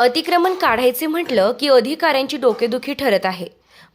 अतिक्रमण काढायचे म्हटलं की अधिकाऱ्यांची डोकेदुखी ठरत आहे.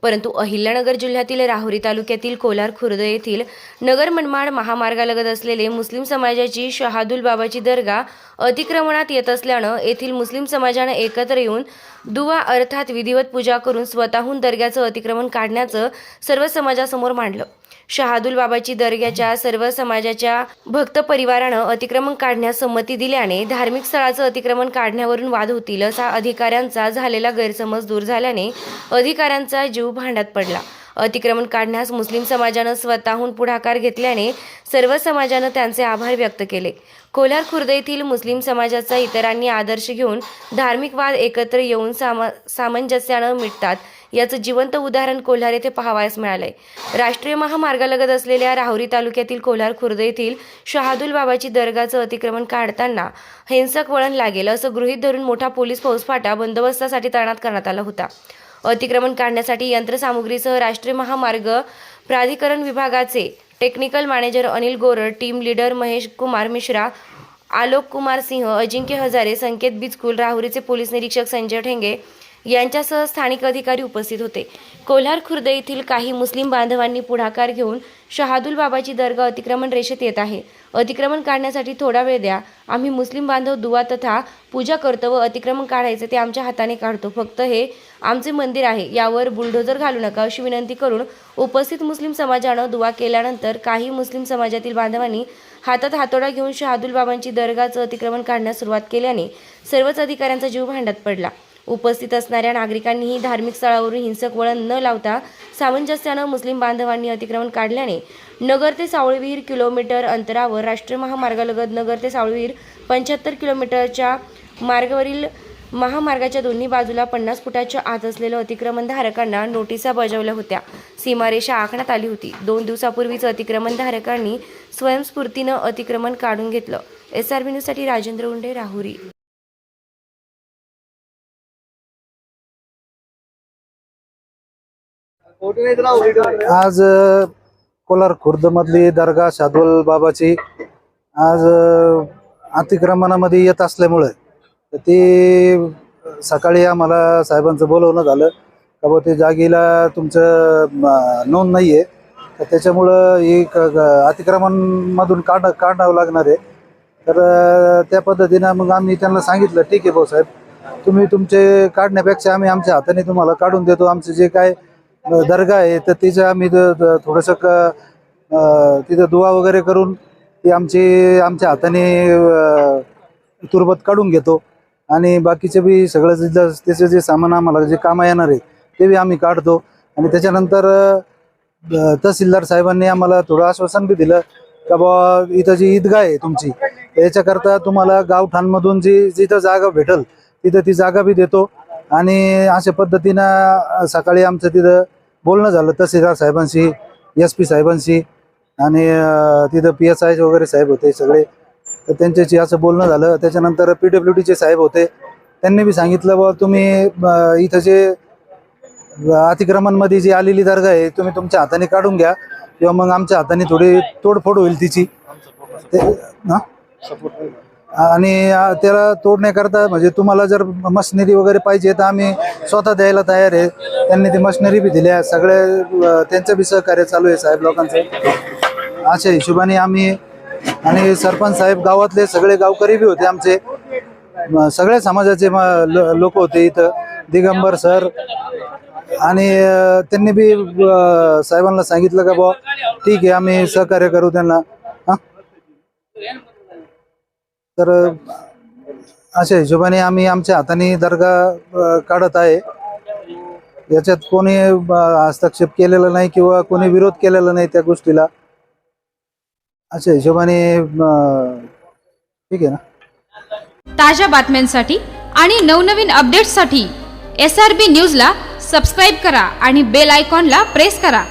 परंतु अहिल्यानगर जिल्ह्यातील राहुरी तालुक्यातील कोलार खुर्द येथील नगर मनमाड महामार्गालगत असलेले मुस्लिम समाजाची शहादुल बाबाची दर्गा अतिक्रमणात येत असल्यानं येथील मुस्लिम समाजानं एकत्र येऊन दुवा अर्थात विधिवत पूजा करून स्वतःहून दर्ग्याचं अतिक्रमण काढण्याचं सर्व समाजासमोर मांडलं. शहादुल बाबाची दर्ग्याच्या सर्व समाजाच्या भक्त परिवारानं अतिक्रमण काढण्यास संमती दिल्याने धार्मिक स्थळाचं अतिक्रमण काढण्यावरून वाद होतील असा अधिकाऱ्यांचा झालेला गैरसमज दूर झाल्याने अधिकाऱ्यांचा जीव भांड्यात पडला. अतिक्रमण काढण्यास मुस्लिम समाजानं स्वतःहून पुढाकार घेतल्याने सर्व समाजानं त्यांचे आभार व्यक्त केले. कोल्हार खुर्द येथील मुस्लिम समाजाचा इतरांनी आदर्श घेऊन धार्मिक वाद एकत्र येऊन सामा सामंजस्यानं मिटतात. याचं जिवंत उदाहरण कोल्हार येथे पाहावयास मिळालंय. राष्ट्रीय महामार्गालगत असलेल्या राहुरी तालुक्यातील कोल्हार खुर्द येथील शहादुल बाबाची दर्गाचं अतिक्रमण काढताना हिंसक वळण लागेल असं गृहीत धरून मोठा पोलीस फौजफाटा बंदोबस्तासाठी तैनात करण्यात आला होता. अतिक्रमण काढण्यासाठी यंत्रसामुग्रीसह राष्ट्रीय महामार्ग प्राधिकरण विभागाचे technical manager Anil Gorad team leader Mahesh Kumar Mishra Alok Kumar Singh Ajinkya Hazare Sanket Bichkul राहुरीचे police निरीक्षक संजय ठेंगे यांच्यासह स्थानिक अधिकारी उपस्थित होते. कोल्हार खुर्द येथील काही मुस्लिम बांधवांनी पुढाकार घेऊन शहादुल बाबाची दर्गा अतिक्रमण रेषेत येत आहे. अतिक्रमण काढण्यासाठी थोडा वेळ द्या. आम्ही मुस्लिम बांधव दुवा तथा पूजा करतो व अतिक्रमण काढायचं ते आमच्या हाताने काढतो. फक्त हे आमचे मंदिर आहे. यावर बुलडोजर घालू नका अशी विनंती करून उपस्थित मुस्लिम समाजानं दुवा केल्यानंतर काही मुस्लिम समाजातील बांधवांनी हातात हातोडा घेऊन शहादुल बाबांची दर्गाचं अतिक्रमण काढण्यास सुरुवात केल्याने सर्वच अधिकाऱ्यांचा जीव भांड्यात पडला. उपस्थित असणाऱ्या नागरिकांनीही धार्मिक स्थळावरून हिंसक वळण न लावता सामंजस्यानं मुस्लिम बांधवांनी अतिक्रमण काढल्याने नगर ते सावळवीर किलोमीटर अंतरावर राष्ट्रीय महामार्गालगत नगर ते सावळवीर पंच्याहत्तर किलोमीटरच्या मार्गावरील महामार्गाच्या दोन्ही बाजूला पन्नास फुटाच्या आत असलेल्या अतिक्रमणधारकांना नोटिसा बजावल्या होत्या. सीमारेषा आखण्यात आली होती. दोन दिवसापूर्वीच अतिक्रमणधारकांनी स्वयंस्फूर्तीनं अतिक्रमण काढून घेतलं. एस आर बी न्यूजसाठी राजेंद्र उंडे राहुरी. आज कोलार खुर्द खुर्दमधली दर्गा शादवल बाबाची आज अतिक्रमणामध्ये येत असल्यामुळे तर ती सकाळी आम्हाला साहेबांचं बोलवणं झालं. का बा ते जागेला तुमचं नोंद नाही आहे तर त्याच्यामुळं ही अतिक्रमणमधून काढ काढावं लागणार आहे. तर त्या पद्धतीनं मग आम्ही त्यांना सांगितलं ठीक आहे भाऊ साहेब तुम्ही तुमचे काढण्यापेक्षा आम्ही आमच्या हाताने तुम्हाला काढून देतो. आमचे जे काय दर्गा आहे तर तिचं आम्ही द- थोडंसं क तिथं दुवा वगैरे करून ती आमची आमच्या हाताने तुरबत काढून घेतो. आणि बाकीचे बी सगळं त्याचं जे सामान आम्हाला जे कामं येणार आहे ते बी आम्ही काढतो. आणि त्याच्यानंतर तहसीलदार साहेबांनी आम्हाला थोडं आश्वासन बी दिलं का बा इथं जी ईदगाह आहे तुमची याच्याकरता तुम्हाला गावठाणमधून जी जिथं जागा भेटल तिथं ती जागा बी देतो. आणि अशा पद्धतीनं सकाळी आमचं तिथं बोलणं झालं तहसीलदार साहेबांशी एस पी साहेबांशी आणि तिथं पी एस आय वगैरे साहेब होते सगळे. तर त्यांच्याशी असं बोलणं झालं. त्याच्यानंतर पी डब्ल्यू डीचे साहेब होते. त्यांनी बी सांगितलं बा तुम्ही इथं जे अतिक्रमणमध्ये जी आलेली दर्गा आहे तुम्ही तुमच्या हाताने काढून घ्या किंवा मग आमच्या हाताने थोडी तोडफोड होईल तिची. ते हा? आणि त्याला तोडण्याकरता म्हणजे तुम्हाला जर मशिनरी वगैरे पाहिजे तर आम्ही स्वतः द्यायला तयार आहे. त्यांनी ती मशिनरी बी दिल्या सगळे त्यांचं बी सहकार्य चालू आहे साहेब लोकांचं. अशा हिशोबाने आम्ही आणि सरपंच साहेब गावातले सगळे गावकरी बी होते आमचे. म, सगळ्या समाजाचे लोक होते इथं. दिगंबर सर. आणि त्यांनी बी साहेबांना सांगितलं का बुवा ठीक आहे आम्ही सहकार्य करू त्यांना. हां? तर अशा हिशोबाने आम्ही आमच्या हाताने दर्गा काढत आहे. याच्यात कोणी हस्तक्षेप केलेला नाही किंवा कोणी विरोध केलेला नाही त्या गोष्टीला. अशा हिशोबाने ठीक आहे ना? ताज्या बातम्यांसाठी आणि नवनवीन अपडेट्ससाठी एस आर बी न्यूजला सबस्क्राईब करा आणि बेल आयकॉनला प्रेस करा.